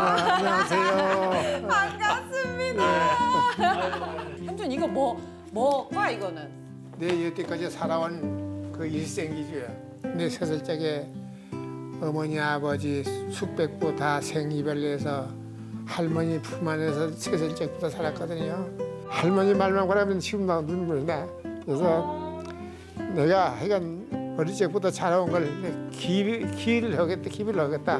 아, 안녕하세요. 반갑습니다. 삼촌 이거 뭐 뭐과 이거는? 내 여태까지 살아온 그 일생이주야. 내 세살 적에 어머니 아버지 숙백부 다 생이별해서 할머니 품 안에서 세살 적부터 살았거든요. 할머니 말만 바라면 지금 나 눈물이 나. 그래서 내가 하여간 어릴 적부터 자라온 걸 기, 기를 하겠다, 기비를 하겠다.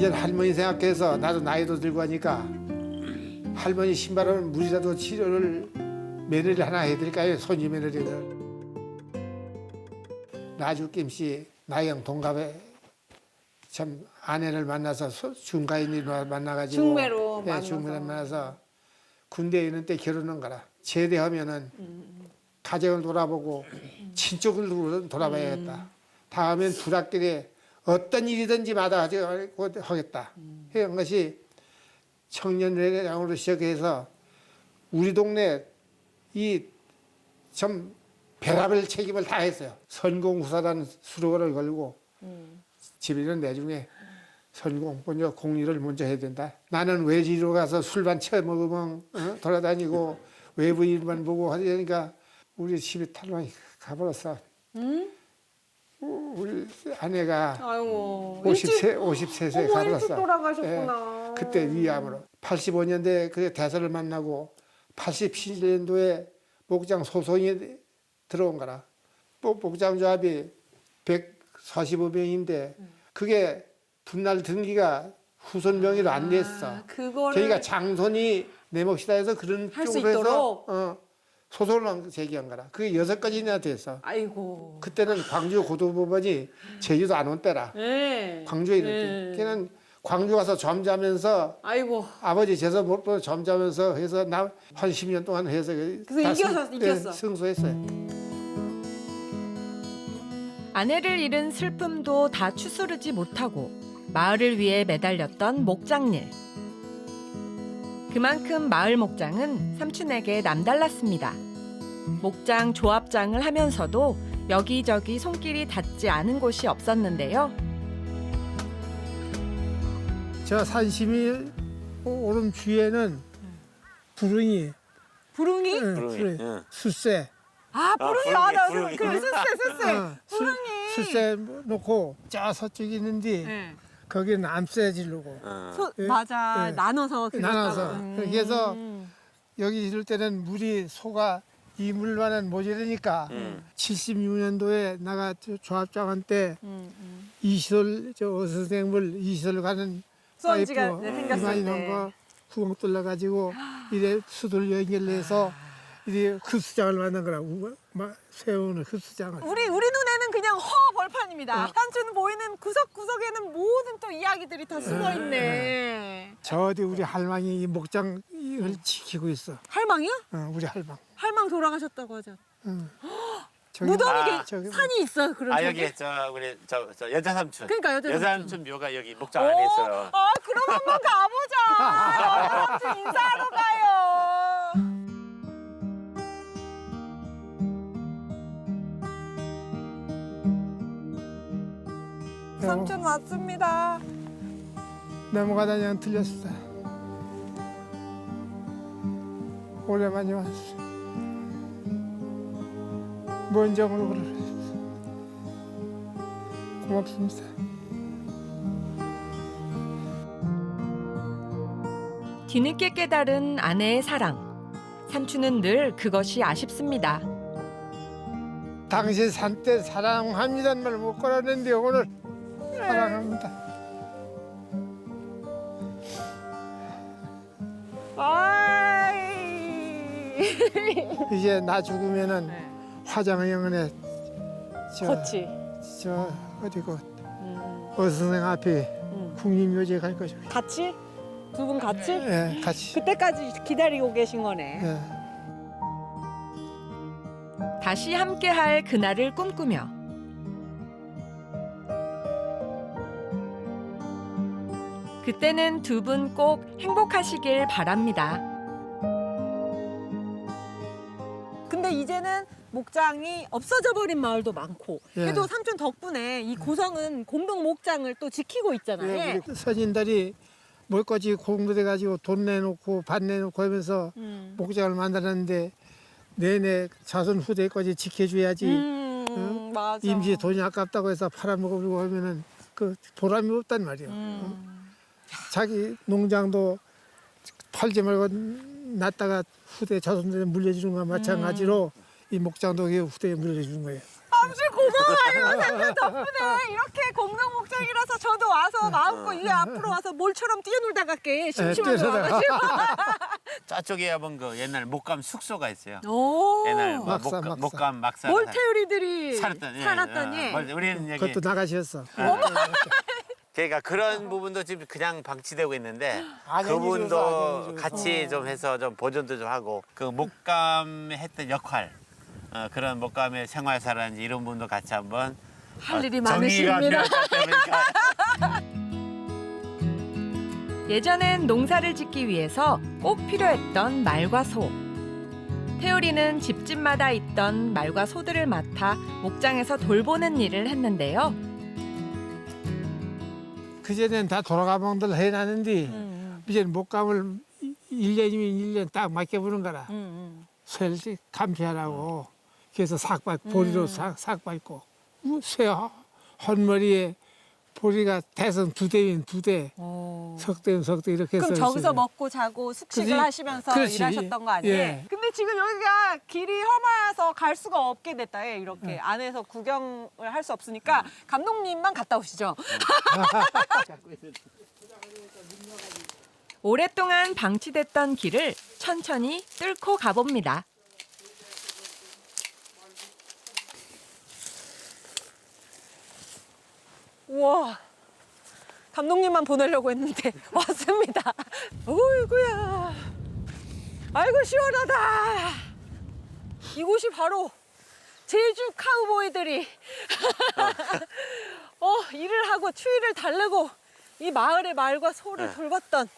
이제 할머니 생각해서 나도 나이도 들고 하니까 할머니 신발을 물이라도 치료를 며느리를 하나 해드릴까요? 손주 며느리를. 나주 김 씨 나이랑 동갑에 참 아내를 만나서 소- 중가인이 만나가지고 중매로 예. 중매를 만나서 군대에 있는 때 결혼한 거라 제대하면은 가정을 돌아보고 친척을 돌- 돌아봐야겠다. 다음엔 불학길에 어떤 일이든지 마다 하겠다. 해온 것이 청년회장으로 시작해서 우리 동네 이참 배합을 책임을 다 했어요. 선공후사라는 수로를 걸고 집에는 내중에 선공 먼저 공리를 먼저 해야 된다. 나는 외지로 가서 술만 처 먹으면 어? 돌아다니고 외부 일만 보고 하니까 우리 집에 탈만이 가버렸어. 응? 우리 아내가 아이고. 50세 53세 어머 일찍 가버렸어. 돌아가셨구나. 예, 그때 위암으로 85년대 그 대사를 만나고 87년도에 목장 소송이 들어온 거라. 뭐 목장 조합이 145명인데 그게 분날 등기가 후손 명의로 안 됐어. 아, 그거를 저희가 장손이 내 몫이다 해서 그런 할수 쪽으로 해서 있도록? 어, 소송을 제기한 거라. 그게 여섯 가지나 됐어. 아이고. 그때는 광주 고도법원이 제주도 안 온 때라. 네. 광주에 네. 때. 걔는 광주 가서 점자면서 아이고. 아버지 제서 못 보고 점자면서 해서 나 한 10년 동안 해서 그래서 다 이겨서- 승- 이겼어. 네, 승소했어요. 아내를 잃은 슬픔도 다 추스르지 못하고 마을을 위해 매달렸던 목장일. 그만큼 마을 목장은 삼촌에게 남달랐습니다. 목장 조합장을 하면서도 여기저기 손길이 닿지 않은 곳이 없었는데요. 저 산심이 오름 주에는 부릉이, 부릉이? 응, 부릉이, 부릉이, 응. 숫새, 아 부릉이 아, 나 부릉이. 그래 쎄쎄. 어, 수- 부릉이. 숫새 놓고 저 서쪽에 있는데 네. 거기는 암새 지르고 어. 소, 예, 맞아 예. 나눠서 그렸다고. 나눠서. 음. 그래서 여기 이럴 때는 물이 소가 이 물만은 모자르니까 음. 76년도에 나가 저 조합장한테 음, 음. 이시설 저 어선생물 이시설 가는 파이프 네, 생겼을 이만 때. 이런 거 구멍 뚫려 가지고 이래 수들 연결해서 이래 흡수장을 만든 거라 우- 막 세우는 흡수장을 우리 우리 눈에는 그냥 허 벌판입니다. 산촌 보이는 구석구석에는 모든 또 이야기들이 다 숨어 있네. 저 어디 우리 할망이 이 목장을 지키고 있어 할망이야? 어, 우리 할망 할망 돌아가셨다고 하죠. 응. 저기 무덤이 아, 게- 저기 산이 있어 그런 아 저기? 여기 저 우리 저, 저 여자 삼촌. 그러니까 여자 여자 삼촌. 묘가 여기 목장 안에 있어요. 아 그럼 한번 가보자. 삼촌 인사하러 가요. 삼촌 왔습니다. 넘어가다 그냥 들렸어 오랜만에 왔어 먼 정으로 그래 고맙습니다 뒤늦게 깨달은 아내의 사랑. 삼촌은 늘 그것이 아쉽습니다. 당신 산때 사랑합니다는 말못 걸었는데 오늘 사랑합니다. 아이. 이제 나 죽으면은 화장영원에 저, 그렇지. 저 어디고 음, 어선생 앞에 음. 국립묘지에 갈 거죠. 같이? 두 분 같이? 예, 같이. 그때까지 기다리고 계신 거네. 예. 다시 함께할 그날을 꿈꾸며 그때는 두 분 꼭 행복하시길 바랍니다. 근데 이제는 목장이 없어져 버린 마을도 많고 예. 그래도 삼촌 덕분에 이 고성은 공동 목장을 또 지키고 있잖아요. 예, 우리 선인들이 뭘까지 공부돼 가지고 돈 내놓고 반 내놓고 하면서 음. 목장을 만들었는데 내내 자손 후대까지 지켜줘야지 음, 응? 맞아. 임시 돈이 아깝다고 해서 팔아먹으려고 하면은 그 보람이 없단 말이야. 음. 자기 농장도 팔지 말고 놨다가 후대 자손들에 물려주는 거와 마찬가지로 이 목장도 그 후대에 물려주는 거예요. 삼촌 고마워요. 덕분에 이렇게 공동 목장이라서 저도 와서 마음껏 이 앞으로 와서 몰처럼 뛰어놀다 갈게. 뛰어놀다가. 와가지고. 저쪽에 보면 그 옛날 목감 숙소가 있어요. 오. 옛날 뭐 막사, 목감, 막사. 목감 막사. 몰태우리들이 살았던 예, 살았던 어, 예. 뭐, 우리는 여기 그것도 나가셨어. 그러니까 그런 부분도 지금 그냥 방치되고 있는데 안 그분도. 같이 좀 해서 좀 보존도 좀 하고 그 목감 했던 역할 어, 그런 목감의 생활사라든지 이런 부분도 같이 한번 할 일이 어, 정리가 많으십니다. 필요할 것 예전엔 농사를 짓기 위해서 꼭 필요했던 말과 소. 태우리는 집집마다 있던 말과 소들을 맡아 목장에서 돌보는 일을 했는데요. 그전엔 다 돌아가방들 해놨는데 음, 이제는 목감을 일년이면일 년 딱 맡겨보는 거라. 음, 음. 쇠를 감시하라고. 그래서 삭발, 보리로 삭, 삭 밟고. 쇠 허- 헛머리에 보리가 대선 두 대인 두 대, 오. 석대인 석대 이렇게 해서. 그럼 저기서. 먹고 자고 숙식을 그지? 하시면서 그렇지. 일하셨던 거 아니에요? 예. 근데 지금 여기가 길이 험해서 갈 수가 없게 됐다. 예, 이렇게 안에서 구경을 할 수 없으니까 감독님만 갔다 오시죠. 오랫동안 방치됐던 길을 천천히 뚫고 가봅니다. 와. 감독님만 보내려고 했는데 왔습니다. 어이구야. 아이고 시원하다. 이곳이 바로 제주 카우보이들이 어 일을 하고 추위를 달래고 이 마을의 말과 소를 네. 돌봤던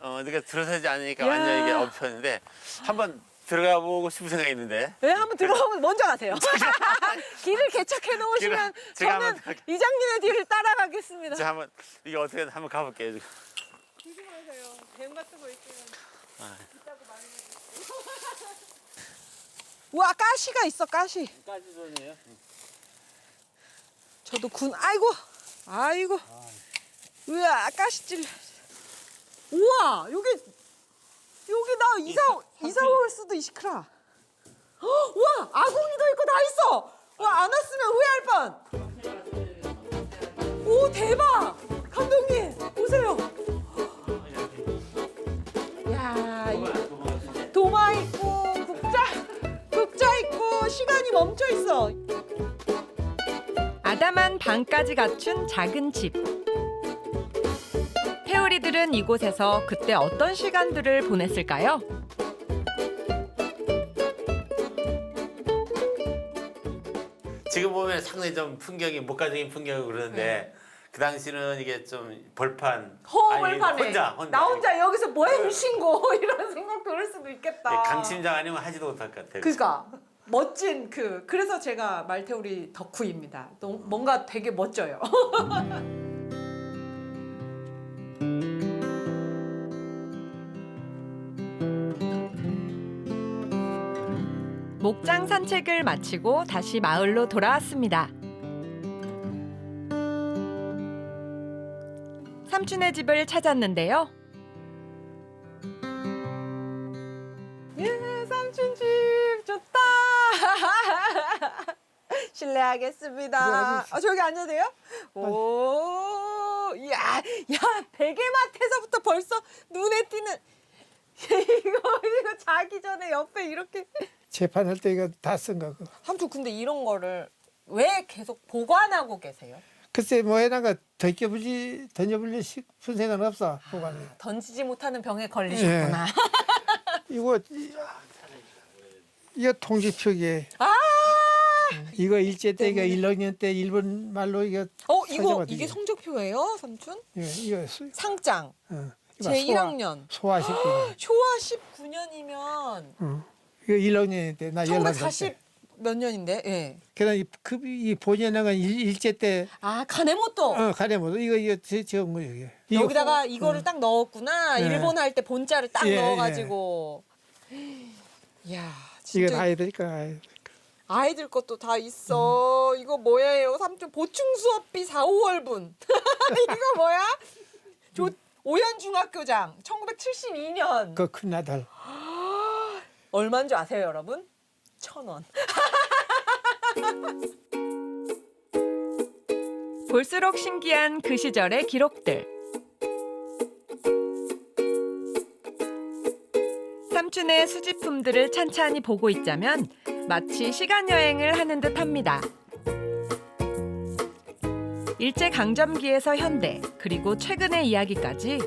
어, 그러니까 들어서지 않으니까 야. 완전 이게 엎혔는데 한번 들어가 보고 싶은 생각이 있는데 네, 한번 들어가면 먼저 가세요. 길을 개척해 놓으시면 길을 제가 저는 한번 갈게요. 이장님의 뒤를 따라가겠습니다. 자 한번 이게 어떻게 한번 가볼게요. 조심하세요. 뱀 같은 거 있으면 아. 우와 가시가 있어 가시. 까지존이에요. 저도 군 아이고 아이고 우와 가시질. 우와 여기 여기 나 이사 이사 올 수도 이시크라. 헉, 우와 아궁이도 있고 다 있어. 와 안 왔으면 후회할 뻔. 오 대박 감독님 보세요. 야 이- 도마 있고 국자 국자 있고 시간이 멈춰 있어. 아담한 방까지 갖춘 작은 집. 태우리들은 이곳에서 그때 어떤 시간들을 보냈을까요? 지금 보면 상당히 좀 풍경이 목가적인 풍경이고 그러는데 그 당시는 이게 좀 벌판 아니, 허벌판에 혼자 혼자 나 혼자 여기서 뭐해 신고 이런 생각 들 수도 있겠다. 예, 강심장 아니면 하지도 못할 것 같아요. 그러니까 멋진 그 그래서 제가 말태우리 덕후입니다. 또 뭔가 되게 멋져요. 산책을 마치고 다시 마을로 돌아왔습니다. 삼촌의 집을 찾았는데요. 예, 삼촌 집 좋다. 실례하겠습니다. 아, 저기 앉아도 돼요? 오, 야, 야, 베개맡에서부터 벌써 눈에 띄는 이거 이거 자기 전에 옆에 이렇게 재판할 때 이거 다쓴 거고. 삼촌 근데 이런 거를 왜 계속 보관하고 계세요? 글쎄 뭐 해나가 던져보지 던져보려 싶은 생각은 없어 보관에. 던지지 못하는 병에 걸리셨구나. 이거 이- 이거 통지표기에 아, 이거 일제 때 이거 1학년 때 일본 말로 이거 어 이거. 이게 성적표예요, 삼촌? 이거 이거 수, 상장 어, 이거 제 소화- 1학년. 소화시키고 초와 19년이면 어. 이거 1학년 때나 11살 1940 때. 몇 년인데? 예. 그다음 이, 그, 이 일- 일제 때 아 가네모토. 어, 가래 뭐 이거 이거 제 적은 거예요 이게. 이거 여기다가 호- 이거를 딱 넣었구나. 네. 일본 할 때 본자를 딱 예, 넣어가지고. 이야 이게 진짜 다 이러니까 아이, 아이들 것도 다 있어. 이거 뭐예요? 삼촌 보충 수업비 4, 5월분. 이거 뭐야? 조, 오현 중학교장 1972년. 그 큰 아들. 얼마인 줄 아세요, 여러분? 천 원. 볼수록 신기한 그 시절의 기록들. 삼촌의 수집품들을 찬찬히 보고 있자면 마치 시간 여행을 하는 듯합니다. 일제 강점기에서 현대 그리고 최근의 이야기까지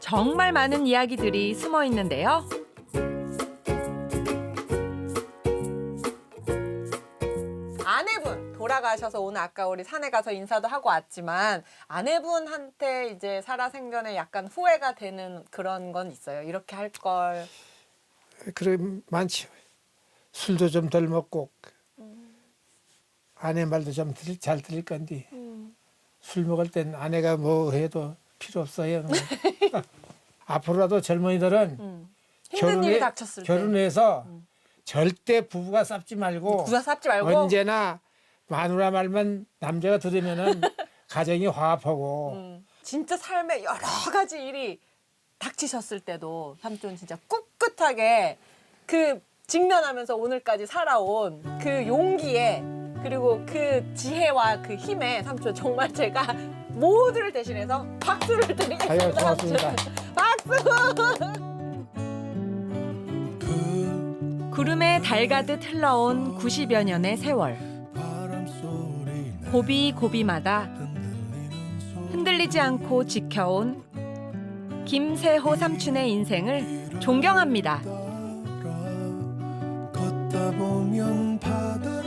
정말 많은 이야기들이 숨어 있는데요. 돌아가셔서 오늘 아까 우리 산에 가서 인사도 하고 왔지만 아내분한테 이제 살아생전에 약간 후회가 되는 그런 건 있어요. 이렇게 할 걸. 그래 많지. 술도 좀 덜 먹고 아내 말도 좀 잘 들을 건데 술 먹을 땐 아내가 뭐 해도 필요 없어요. 앞으로라도 젊은이들은 음. 힘든 일이 닥쳤을 때 결혼해서 절대 부부가 싸지 말고 구사 삽지 말고 언제나 마누라 말만 남자가 들으면은 가정이 화합하고 음, 진짜 삶에 여러 가지 일이 닥치셨을 때도 삼촌 진짜 꿋꿋하게 그 직면하면서 오늘까지 살아온 그 용기에 그리고 그 지혜와 그 힘에 삼촌 정말 제가 모두를 대신해서 박수를 드리겠습니다. 아유, 고맙습니다. 삼촌. 박수! 구름에 달 가듯 흘러온 90여 년의 세월. 고비 고비마다 흔들리지 않고 지켜온 김세호 삼촌의 인생을 존경합니다. 걷다 보면 바다를